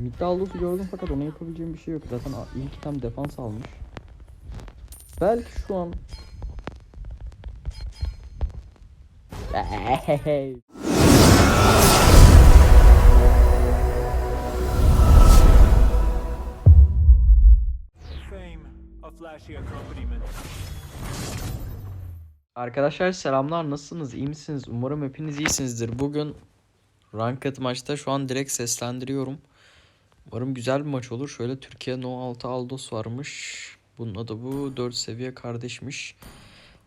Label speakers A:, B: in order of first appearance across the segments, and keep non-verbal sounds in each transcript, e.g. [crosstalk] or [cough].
A: Midde Aldos'u gördüm fakat ona yapabileceğim bir şey yok. Zaten ilk item defans almış. Belki şu an... Arkadaşlar selamlar nasılsınız? İyi misiniz? Umarım hepiniz iyisinizdir. Bugün Ranked maçta şu an direkt seslendiriyorum Umarım güzel bir maç olur. Şöyle Türkiye No 6 Aldos varmış. Bunun adı bu. 4 seviye kardeşmiş.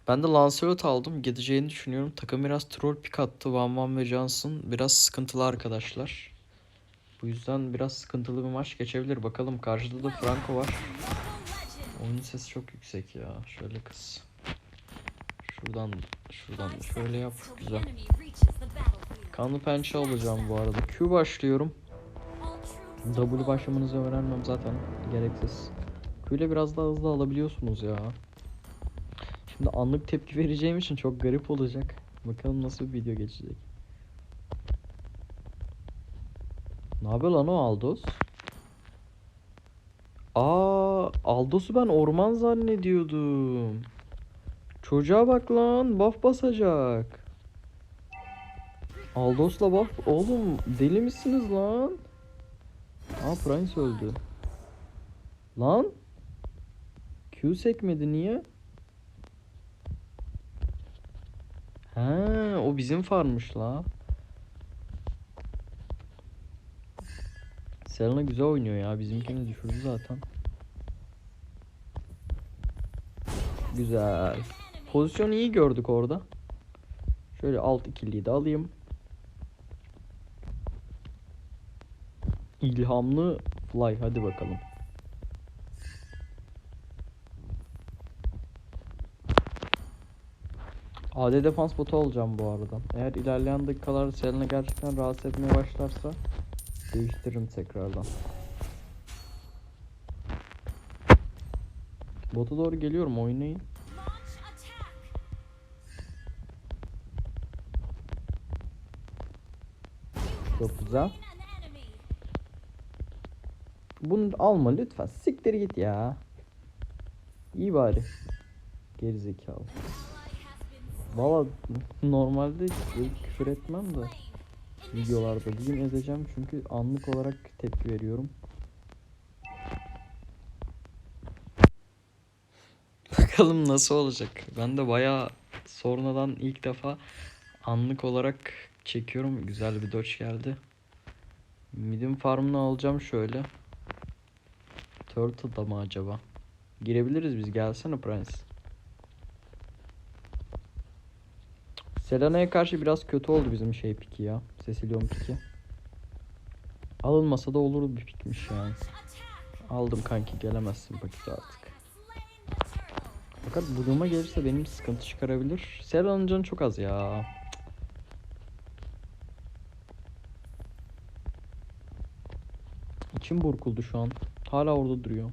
A: Ben de Lancelot aldım. Gideceğini düşünüyorum. Takım biraz troll pick attı. Van Van ve Johnson biraz sıkıntılı arkadaşlar. Bu yüzden biraz sıkıntılı bir maç geçebilir. Bakalım karşıda da Franco var. Oyunun sesi çok yüksek ya. Şöyle kız. Şuradan şuradan şöyle yap. Güzel. Kanlı pençe alacağım bu arada. Q başlıyorum. W başlamanızı öğrenmem zaten gereksiz. İle biraz daha hızlı alabiliyorsunuz ya. Şimdi anlık tepki vereceğim için çok garip olacak. Bakalım nasıl bir video geçecek. Ne yapıyor lan o Aldos? Aa, Aldos'u ben orman zannediyordum. Çocuğa bak lan buff basacak. Aldos'la buff oğlum deli misiniz lan? Aa Prince öldü. Lan? Q sekmedi niye? He, o bizim farmış la. Selena güzel oynuyor ya. Bizimkini düşürdü zaten. Güzel. Pozisyonu iyi gördük orada. Şöyle alt ikiliyi de alayım. İlhamlı fly hadi bakalım. AD defans botu olacağım bu arada. Eğer ilerleyen dakikalarda Selena gerçekten rahatsız etmeye başlarsa değiştiririm tekrardan. Bota doğru geliyorum oynayın. Çok güzel. Bunu alma lütfen. Siktir git ya. İyi bari. Gerizekalı. Valla normalde küfür etmem de videolarda bugün edeceğim çünkü anlık olarak tepki veriyorum. [laughs] Bakalım nasıl olacak. Ben de bayağı sonradan ilk defa anlık olarak çekiyorum. Güzel bir dodge geldi. Midin farmını alacağım şöyle. Turtle'da mı acaba? Girebiliriz biz. Gelsene Prince. Selena'ya karşı biraz kötü oldu bizim şey piki ya. Cecilion piki. Alınmasa da olur bir pikmiş yani. Aldım kanki gelemezsin paketi artık. Fakat bu duruma gelirse benim sıkıntı çıkarabilir. Selena'nın canı çok az ya. İçim burkuldu şu an. Hala orada duruyor.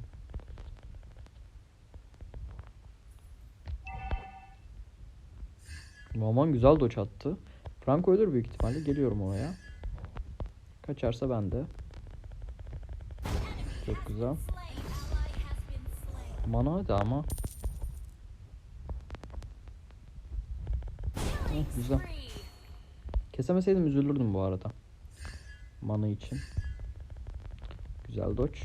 A: Aman güzel doç attı. Franco ölür büyük ihtimalle. Geliyorum oraya. Kaçarsa ben de. Çok güzel. Mana hadi ama. Heh, güzel. Kesemeseydim üzülürdüm bu arada. Mana için. Güzel dodge.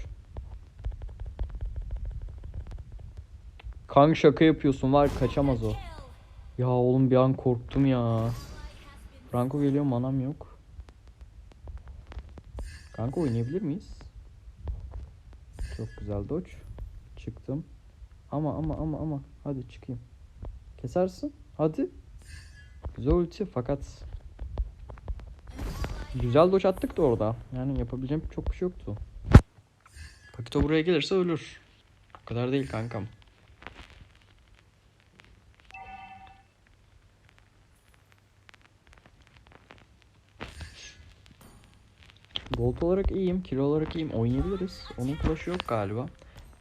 A: Kanka şaka yapıyorsun var kaçamaz o. Ya oğlum bir an korktum ya. Franco geliyor manam yok. Kanka oynayabilir miyiz? Çok güzel dodge. Çıktım. Ama ama ama ama hadi çıkayım. Kesersin. Hadi. Güzel ulti fakat Güzel dodge attık da orada. Yani yapabileceğim çok bir şey yoktu. Pakito buraya gelirse ölür. O kadar değil kankam. Gold olarak iyiyim, kilo olarak iyiyim. Oynayabiliriz. Onun flash'ı yok galiba.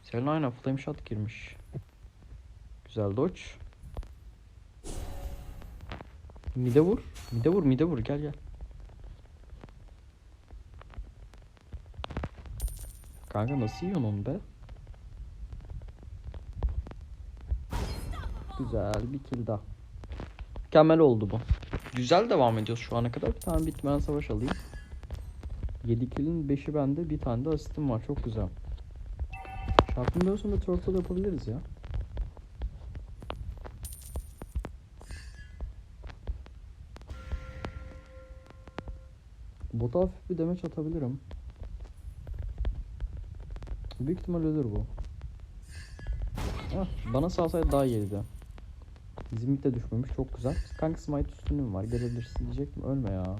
A: Selena aynen flame shot girmiş. Güzel dodge. Mide vur. Mide vur, mide vur. Gel gel. Kanka nasıl yiyorsun onu be? Güzel bir kill daha. Mükemmel oldu bu. Güzel devam ediyoruz şu ana kadar. Bir tane bitmeyen savaş alayım. 7 kill'in 5'i bende. Bir tane de asistim var. Çok güzel. Böyle sonra turtle yapabiliriz ya. Bota hafif bir demeç atabilirim. Büyük ihtimal ölür bu. Ah, bana salsaydı daha iyiydi. Zimit de düşmemiş çok güzel. Kanka smite üstünlüğüm var gelebilirsin diyecektim ölme ya.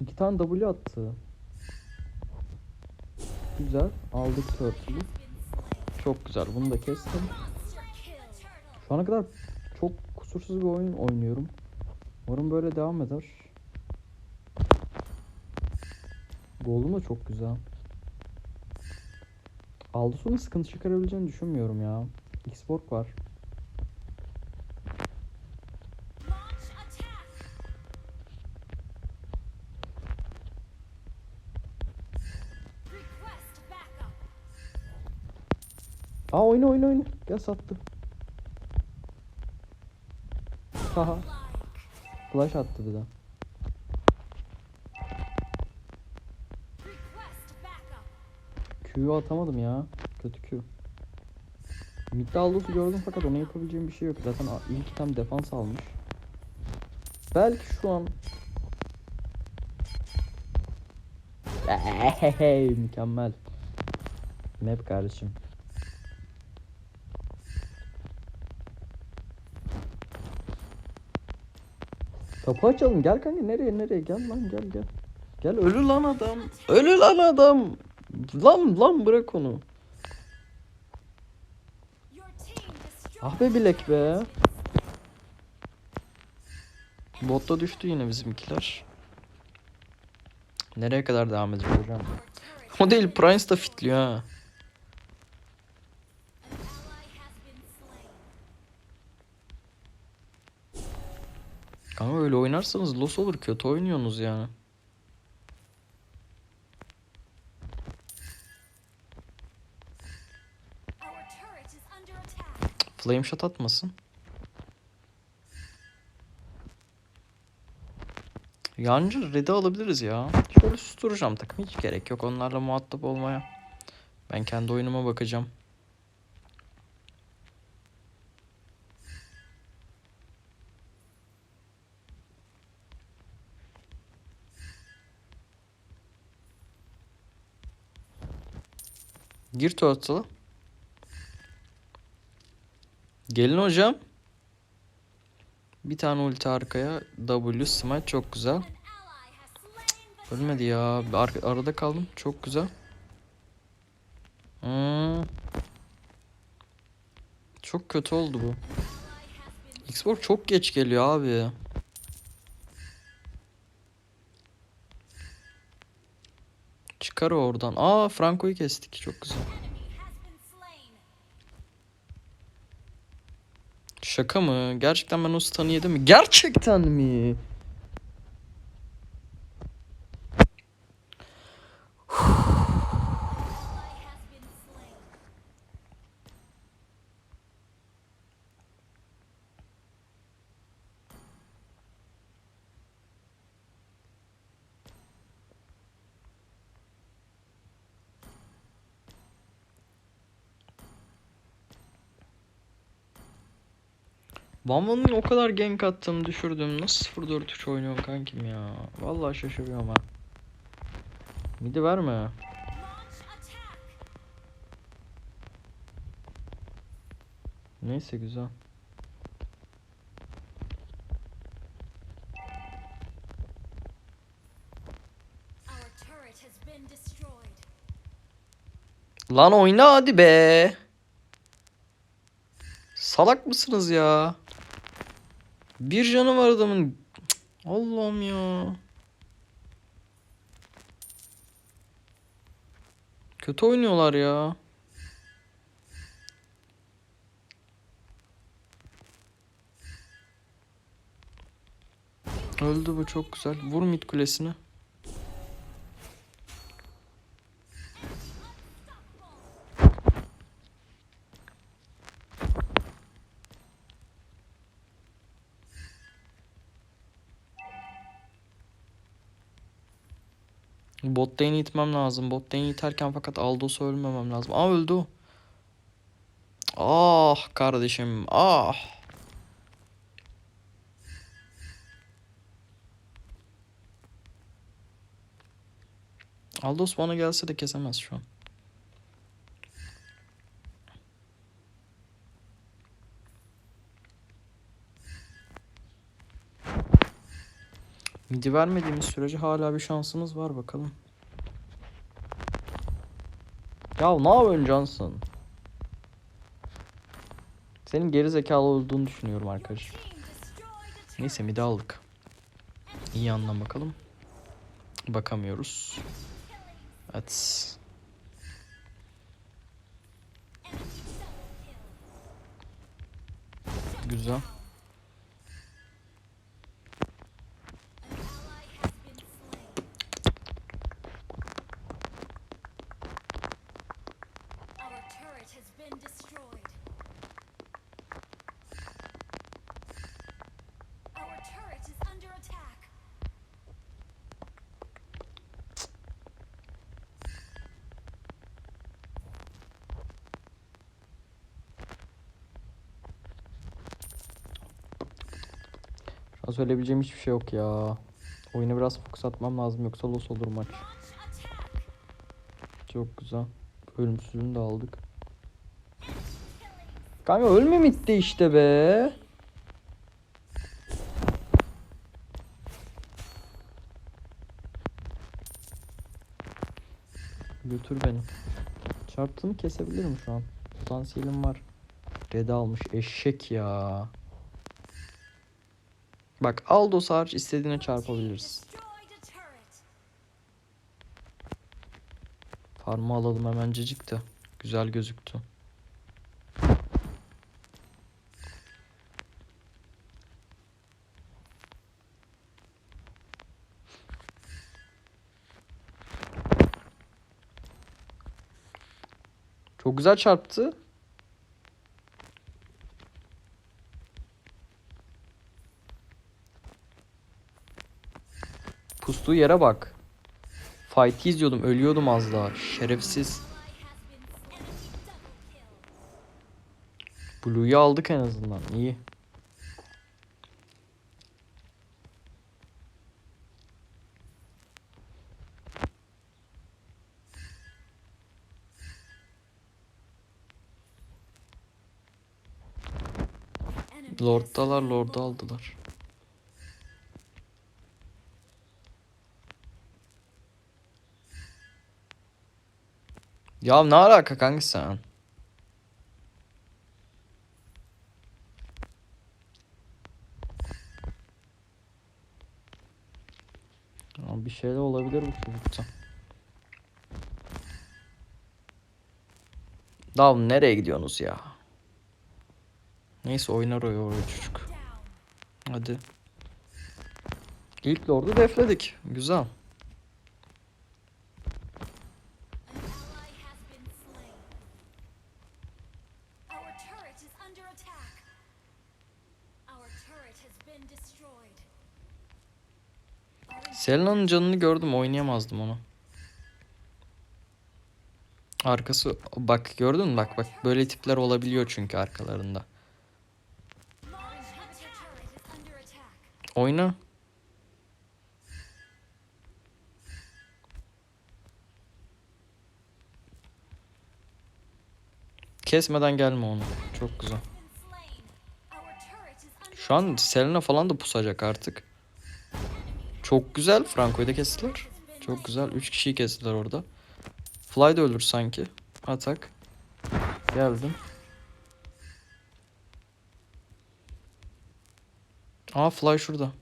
A: İki tane W attı. Güzel aldık turtle'ı. Çok güzel bunu da kestim. Şu ana kadar çok kusursuz bir oyun oynuyorum. Umarım böyle devam eder. Golüm de çok güzel. Aldos'un sıkıntı çıkarabileceğini düşünmüyorum ya. Xborg var. Aa oyna oyna oyna. Gel sattı. Haha. Flash attı bir de. Q'yu atamadım ya. Kötü Q. Mid'de Aldos'u gördüm fakat ona yapabileceğim bir şey yok. Zaten ilk item defans almış. Belki şu an Hey, mükemmel. Map kardeşim. Kapı açalım. Gel kanka nereye nereye gel lan gel gel. Gel ölü lan adam. Ölü lan adam. Lan lan bırak onu. Ah be bilek be. Botta düştü yine bizimkiler. Nereye kadar devam edecek hocam? O değil Prince da fitliyor ha. Ama öyle oynarsanız loss olur kötü oynuyorsunuz yani. Flame shot atmasın. Yancı red'i alabiliriz ya. Şöyle susturacağım takım. Hiç gerek yok onlarla muhatap olmaya. Ben kendi oyunuma bakacağım. Gir turtle'a. Gelin hocam. Bir tane ulti arkaya. W smite çok güzel. Ölmedi ya. Ar- arada kaldım. Çok güzel. Hmm. Çok kötü oldu bu. Xbox çok geç geliyor abi. Çıkar oradan. Aa Franco'yu kestik. Çok güzel. Şaka mı? Gerçekten ben o stun'ı yedim mi? Gerçekten mi? Bamban'ın o kadar gank attım düşürdüm. Nasıl 0-4-3 oynuyorsun kankim ya? Vallahi şaşırıyorum ha. Midi verme. Neyse güzel. Lan oyna hadi be. Salak mısınız ya? Bir canı var adamın. Allah'ım ya. Kötü oynuyorlar ya. Öldü bu çok güzel. Vur mid kulesine. Bot lane'i itmem lazım. Bot lane'i iterken fakat Aldos'u ölmemem lazım. Aa öldü o. Ah kardeşim ah. Aldos bana gelse de kesemez şu an. Midi vermediğimiz sürece hala bir şansımız var bakalım. Ya ne yapıyorsun Johnson? Senin geri zekalı olduğunu düşünüyorum arkadaşım. Neyse midi aldık. İyi yandan bakalım. Bakamıyoruz. Evet. Güzel. An söyleyebileceğim hiçbir şey yok ya. Oyuna biraz fokus atmam lazım yoksa loss olur maç. Çok güzel. Ölümsüzlüğünü de aldık. Kanka ölme bitti işte be. Götür beni. Çarptığını kesebilirim şu an. Potansiyelim var. Red almış eşek ya. Bak Aldos hariç istediğine çarpabiliriz. Farmı alalım hemencecik de. Güzel gözüktü. Çok güzel çarptı. Pustuğu yere bak. Fight'i izliyordum, ölüyordum az daha. Şerefsiz. Blue'yu aldık en azından. İyi. Lord'dalar, Lord'u aldılar. Ya ne alaka kanka sen? Ya bir şeyler olabilir bu çocukta. Daha nereye gidiyorsunuz ya? Neyse oynar o oraya çocuk. Hadi. İlk lordu defledik. Güzel. Selena'nın canını gördüm oynayamazdım onu. Arkası bak gördün mü bak bak böyle tipler olabiliyor çünkü arkalarında. Oyna. Kesmeden gelme onu. Çok güzel. Şu an Selena falan da pusacak artık. Çok güzel. Franco'yu da kestiler. Çok güzel. 3 kişiyi kestiler orada. Fly da ölür sanki. Atak. Geldim. Aa Fly şurada.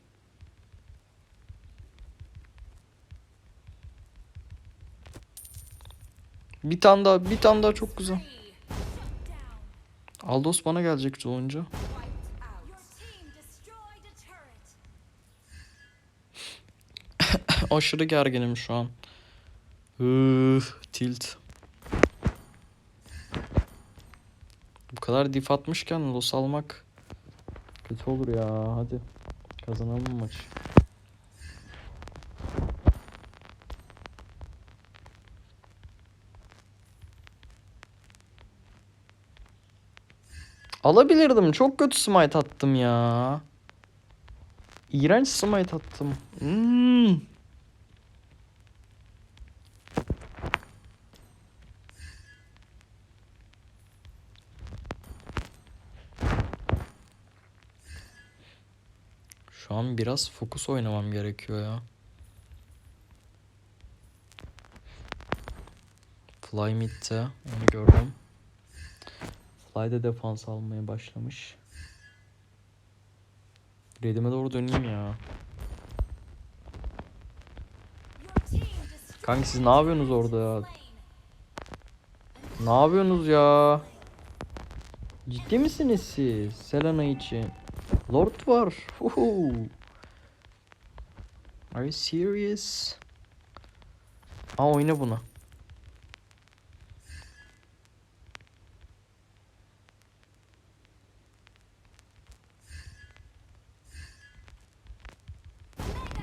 A: Bir tane daha, bir tane daha çok güzel. Aldos bana gelecek olunca. aşırı gerginim şu an. Üf, tilt. Bu kadar dif atmışken los almak kötü olur ya. Hadi kazanalım maçı. Alabilirdim. Çok kötü smite attım ya. İğrenç smite attım. Hmm. Şu an biraz fokus oynamam gerekiyor ya. Fly mid'de onu gördüm. Fly de defans almaya başlamış. Redime doğru döneyim ya. Kanka siz ne yapıyorsunuz orada ya? Ne yapıyorsunuz ya? Ciddi misiniz siz? Selena için. Lord var. Uhu. Are you serious? Aa oyna bunu.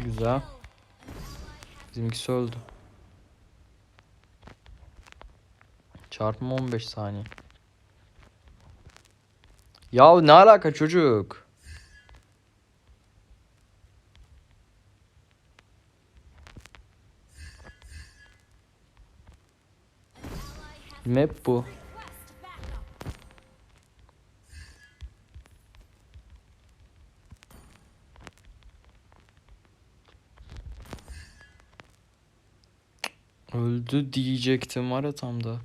A: Güzel. Bizimkisi öldü. Çarpma 15 saniye. Ya ne alaka çocuk? Map bu. Öldü diyecektim var ya tam da.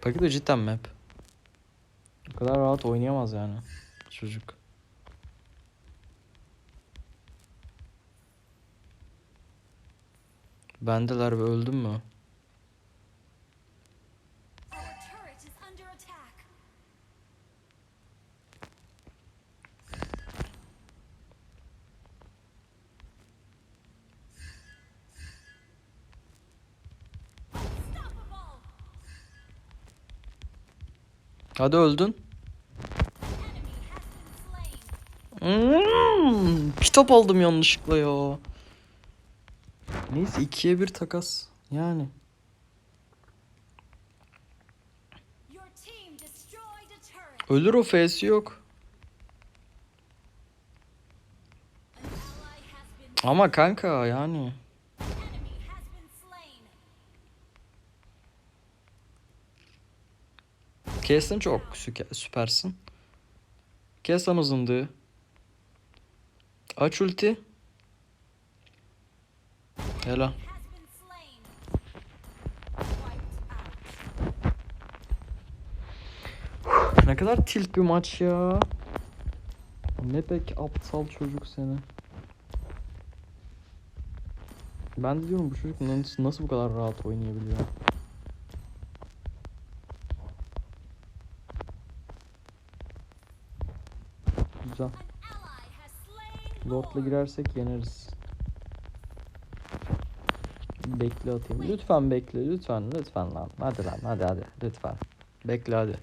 A: Peki de cidden map. O kadar rahat oynayamaz yani çocuk. Bendeler ve öldüm mü? Hadi öldün. Hmm, kitap aldım yanlışlıkla ya. Neyse ikiye bir takas. Yani. Ölür o F'si yok. Ama kanka yani. Kestin çok süpersin. Kes lan uzunduğu. Aç ulti. Helal. Ne kadar tilt bir maç ya. Ne pek aptal çocuk seni. Ben de diyorum bu çocuk nasıl, bu kadar rahat oynayabiliyor. Güzel. Lord'la girersek yeneriz. Bekle atayım. Lütfen bekle. Lütfen. Lütfen lan. Hadi lan. Hadi hadi. Lütfen. Bekle hadi.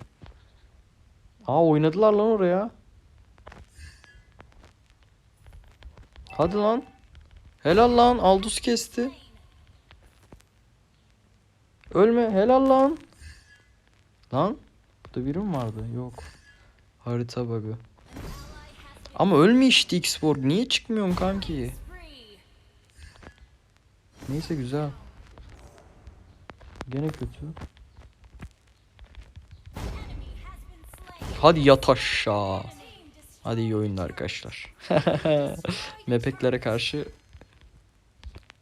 A: Aa oynadılar lan oraya. Hadi lan. Helal lan. Aldus kesti. Ölme. Helal lan. Lan. Burada biri mi vardı? Yok. Harita bug'ı. Ama ölme işte X-Borg. Niye çıkmıyorum kanki? Neyse güzel. Gene kötü. Hadi yat aşağı. Hadi iyi oyunlar arkadaşlar. [laughs] Mepeklere karşı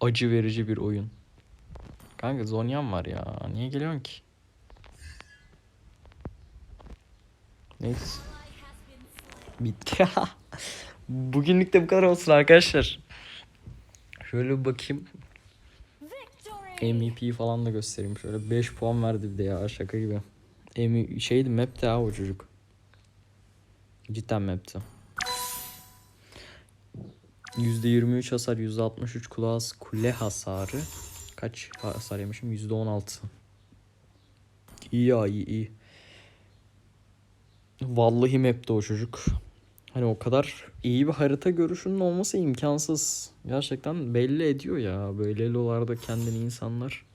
A: acı verici bir oyun. Kanka Zonyan var ya. Niye geliyorsun ki? Neyse. Bitti. [laughs] Bugünlük de bu kadar olsun arkadaşlar. Şöyle bir bakayım. MVP falan da göstereyim. Şöyle 5 puan verdi bir de ya şaka gibi. Emi şeydi map'ti ha o çocuk. Cidden map'ti. %23 hasar, %63 kule, has- kule hasarı. Kaç hasar yemişim? %16. İyi ya iyi iyi. Vallahi map'ti o çocuk. Hani o kadar iyi bir harita görüşünün olması imkansız. Gerçekten belli ediyor ya. Böyle elolarda kendini insanlar.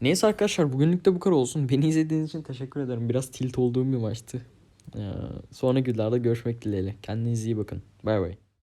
A: Neyse arkadaşlar bugünlük de bu kadar olsun. Beni izlediğiniz için teşekkür ederim. Biraz tilt olduğum bir maçtı. Ee, sonraki videolarda görüşmek dileğiyle. Kendinize iyi bakın. Bay bay.